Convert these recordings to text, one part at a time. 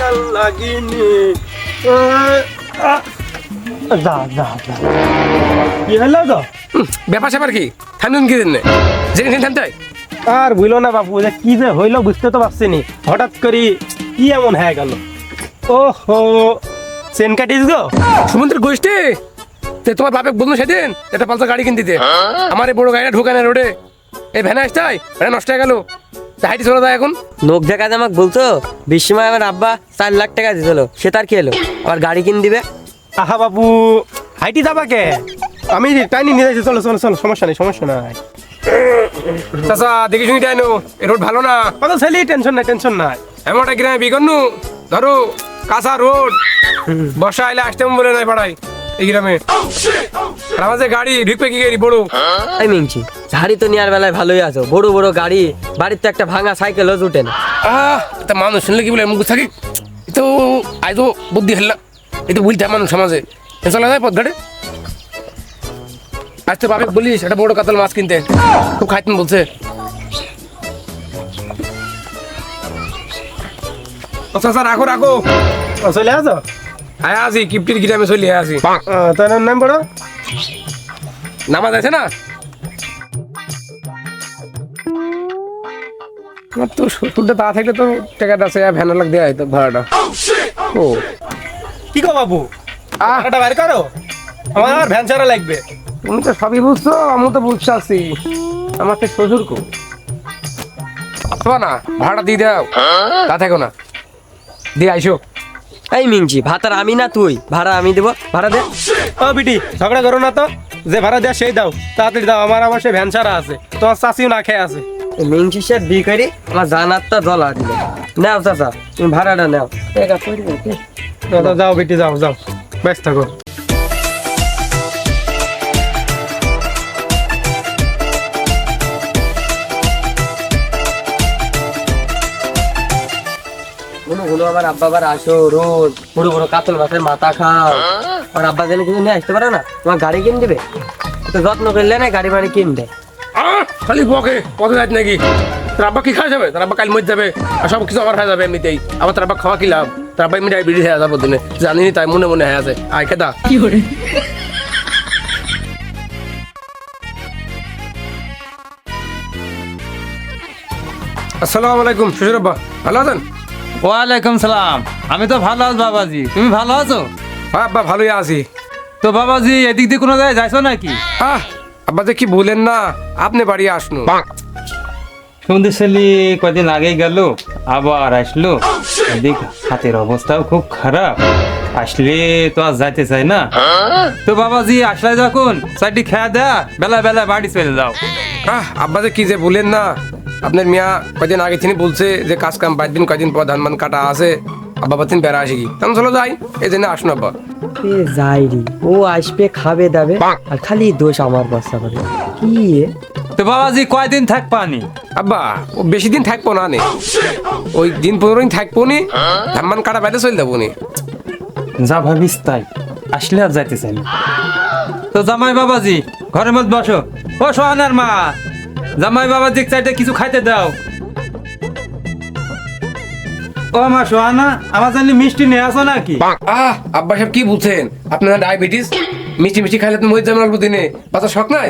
কাল লাগিনি। যা যা যা কি হলো তো ব্যাপার স্যাপার কি? থামুন কি দিন জেনে থামতে হয়। আর বুঝলো না বাবু যে কি যে হইল বুঝতে তো পারছি নি। হঠাৎ করে কি এমন হয়ে গেল? ওহো চেন কাটিস গো? সমুদ্র গোষ্ঠী? তে তোমার বাপে বলুন সেদিন? একটা পালসার গাড়ি কিনে দিতে আমার এই বড় গাড়িটা ঢুকে না রোডে। এই ভ্যানে আসতে হয় ভ্যানে নষ্ট হয়ে গেল। হাইটি চলে যায় এখন? লোক দেখাতে আমাকে বলতো বিশ্বময় আমার আব্বা চার লাখ টাকা দিছিল সে তার কি হলো? আবার গাড়ি কিনে দিবে? আহা বাবু হাইটি যাবা কে? আমি টাইনি নিয়ে যাচ্ছি চলো চলো চলো সমস্যা নেই সমস্যা নাই। চাচা দেখি শুনি টাইনো এই রোড ভালো না? কত ছেলে টেনশন নাই টেনশন নাই। এমন একটা গ্রামে বিগন্নু ধরো কাঁচা রোড। বর্ষা আইলে আসতে বলে নাই পাড়াই এই গ্রামে। আর আমার যে গাড়ি ঢুকবে কি গাড়ি বড় এই মিনছি। ঝাড়ি তো নেওয়ার বেলায় ভালোই আছো। বড় বড় গাড়ি বাড়িতে একটা ভাঙা সাইকেলও জুটে না আহ তা মানুষ শুনলে কি বলে মুখ থাকি তো আই তো বুদ্ধি হেললা এ তো বুঝতে মানুষ সমাজে। চলা যায় পথ ঘাটে আজ তো বাপে বলিস একটা বড় কাতল মাছ কিনতে। খুব খাইতেন বলছে। আচ্ছা স্যার রাখো রাখো। চলে আসো হ্যাঁ আসি কিপ্টির গ্রামে চলি আসি। তার নাম বড় নামাজ আছে না? আমার তো সত্তরটা তা থাকলে তো টাকাটা আছে ভ্যান লাগ দেওয়া হয়তো ভাড়াটা। ও। কি গো বাবু? টাকাটা বাইর করো। আমার আর ভ্যান ছাড়া লাগবে। তুমি তো সবই বুঝছ আমি তো বুঝতে আছি আমার তো শ্বশুর কো। না ভাড়া দিয়ে দাও। তা থাকো না। দিয়ে আইসো। এই মিনছি ভাতার আমি না তুই। ভাড়া আমি দেবো। ভাড়া দে। ও বিটি ঝগড়া করো না তো। যে ভাড়া দেওয়া সেই দাও। তাড়াতাড়ি দাও আমার আমার সে ভ্যান ছাড়া আছে। তোমার চাষিও না খেয়ে আছে। মিনছি সে বিকারি আমার জানারটা জল দিল। নাও চাচা তুমি ভাড়াটা নাও। দাও, দাও, যাও বিটি যাও যাও ব্যস্ত থাকো কোনো আবার আব্বা আবার আসো রোজ। বড় বড় কাতল মাছের মাথা খাও। আর আব্বা জানি কিছু নিয়ে আসতে পারে না তোমার গাড়ি কিনে দিবে? তো যত্ন করলে না গাড়ি বাড়ি কিন দেয় আহ, খালি বকে পথে যাচ্ছে নাকি? তোর আব্বা কি খাওয়া যাবে? তোর আব্বা কাল মরে যাবে। আর সব কিছু আমার হয়ে যাবে এমনিতেই। আবার তোর আব্বা খাওয়া কি লাভ? তোর আব্বা এমনি ডায়াবেটিস হয়ে যাবে দিনে জানিনি তাই মনে মনে হয়ে আছে। আয় খেদা। আসসালামু আলাইকুম শ্বশুর আব্বা। ভালো আছেন? ওয়ালাইকুম সালাম। আমি তো ভালো আছি বাবাজি। তুমি ভালো আছো? হ্যাঁ আব্বা ভালোই আছি। তো বাবাজি এদিক দিয়ে কোনো জায়গায় যাইছো নাকি? আহ আব্বা যে কি বলেন না আপনি বাড়ি আসনু। সন্ধ্যে ছেলে কদিন আগেই গেল আবার আসলো। এদিক হাতের অবস্থাও খুব খারাপ। আসলে তো আর যাইতে চাই না। তো বাবাজি আসলে যখন চারটি খেয়া দেয়া বেলা বেলা বাড়ি চলে যাও। আহ আব্বা যে কি যে বলেন না। আপনার মিয়া কয়দিন আগে তিনি বলছে যে কাজ কাম বাইর দিন কয়দিন পর ধান মান কাটা আছে। বেড়া আসি কি? তেমন চলো যাই এই জন্য আসুন আব্বা। এ যাই রে ও আসবে খাবে দাবে আর খালি দোষ আমার বস্তা করে কি এ? তো বাবাজি কয়দিন থাক পানি আব্বা ও বেশি দিন থাকব না নে। ওই দিন পনেরো দিন থাকব নি কাটা বাইরে চলে যাব নি। যা ভাবিস তাই আসলে আর যাইতে চাই না। তো জামাই বাবাজি ঘরের মধ্যে বসো। ও সোহানার মা। জামাই বাবাজি চাইতে কিছু খাইতে দাও। ও মা সোহানা আমার জানি মিষ্টি নিয়ে আসো নাকি? আহ আব্বা সাহেব কি বলছেন আপনার ডায়াবেটিস মিষ্টি মিষ্টি খাইলে তুমি মরে যাবেন অল্প দিনে। বাচ্চা শখ নাই?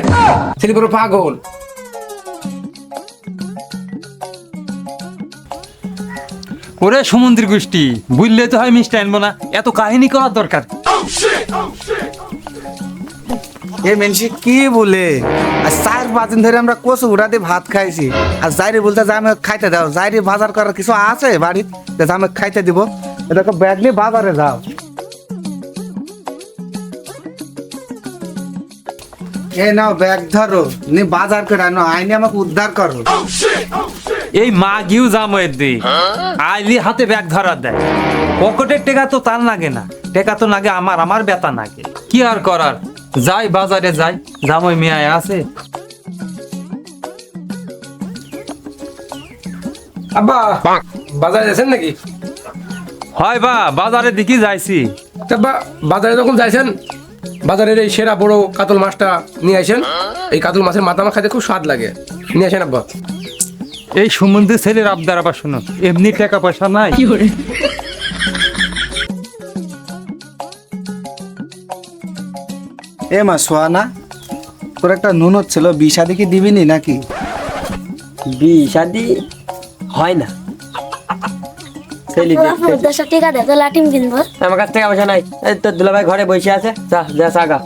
ছেলে বড় পাগল। ওরে সমুদ্র গোষ্ঠী বুঝলে তো হয় মিষ্টি আনব না। এত কাহিনী করার দরকার। এ মেনসি, কি বলে? আর চার পাঁচ দিন ধরে আমরা কচু উড়াতে ভাত খাইছি। আর যাইরে বলতে যে আমি খাইতে দাও। যাইরে বাজার করার কিছু আছে বাড়িতে যে আমি খাইতে দিব। এটাকে ব্যাগ নিয়ে বাজারে যাও। এ নাও ব্যাগ ধরো নি বাজার করে আনো। আইনে আমাকে উদ্ধার করো। এই মা গিউ জাময়ের দি আইলি হাতে ব্যাগ ধরার দেয়। পকেটের টেকা তো তার লাগে না। টেকা তো লাগে আমার আমার বেতা লাগে কি আর করার? যাই বাজারে যাই। জামই মিয়ায় আছে। আব্বা বাজারে যাচ্ছেন নাকি? হয় বা বাজারের দিকে যাইছি। তা আব্বা বাজারে যখন যাইছেন বাজারের এই সেরা বড় কাতল মাছটা নিয়ে আসেন এই কাতল মাছের মাথা মা খাইতে খুব স্বাদ লাগে। নিয়ে আসেন আব্বা। এই সমুদ্রে ছেলের আবদার আবার শুনো এমনি টাকা পয়সা নাই। এ মা সোয়ানা তোর একটা নুনত ছিল বিষা দেখি দিবিনি নাকি? বি শাদি হয় না। ছেলে বাপু দশটা টিকা দে তো লাটিম কিনবো। আমার কাছ থেকে পয়সা নাই। এই তোর দুলাভাই ঘরে বসে আছে। যা যা সাগা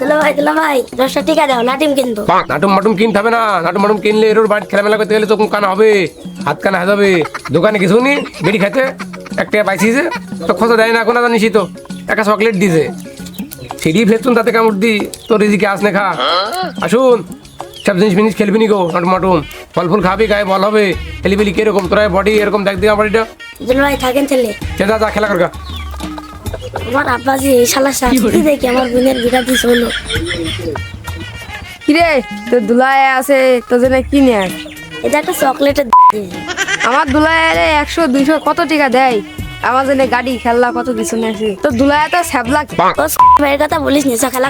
দিলো ভাই দিলো ভাই দশটা টিকা দাও লাটিম কিনবো। নাটুম মাটুম কিনতে হবে না। নাটুম মাটুম কিনলে এর বাড়ি খেলামেলা করতে গেলে চোখ কানা হবে হাত কানা হয়ে যাবে। দোকানে কিছু নি বিড়ি একটা পাইছিছে তো খোঁজা দেয় না কোনো জানিসই তো? একটা চকলেট দিছে। সিঁড়ি ফেলছুন তাতে কামড় দি তোর রিজিকে আসনে খা। আসুন সব জিনিস মিনিস খেলবি নি গো মাটুম ফল ফুল খাবি গায়ে বল হবে। খেলিবিলি কীরকম তোরা বডি এরকম দেখ আমার বডিটা। ভাই থাকেন ছেলে সে যা খেলা করগা আমার আব্বা যে এই শালা শাস্তি দেখে আমার বোনের বিটা দিস হলো কিরে তোর দুলায় আছে তোর জন্য কিনে আন এটা একটা চকলেটের আমার দুলায় একশো দুইশো কত টাকা দেয়? আমার জন্য গাড়ি খেলনা কত কিছু নেছে তোর দুলায় তো স্যাবলা ভাইয়ের কথা বলিস নি খেলা।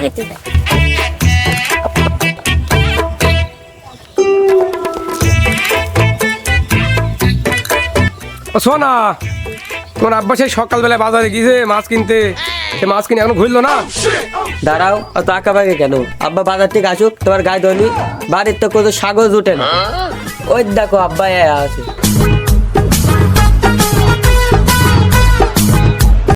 ও শোনা তোমার আব্বা সেই সকালবেলায় বাজারে গিয়েছে মাছ কিনতে সে মাছ কিনে এখনও ঘুরলো না? দাঁড়াও অত আঁকা বাগে কেন? আব্বা বাজার থেকে আসুক তোমার গায়ে ধনি বাড়ির তো কোনো সাগর জুটে না। ওই দেখো আব্বা আছে।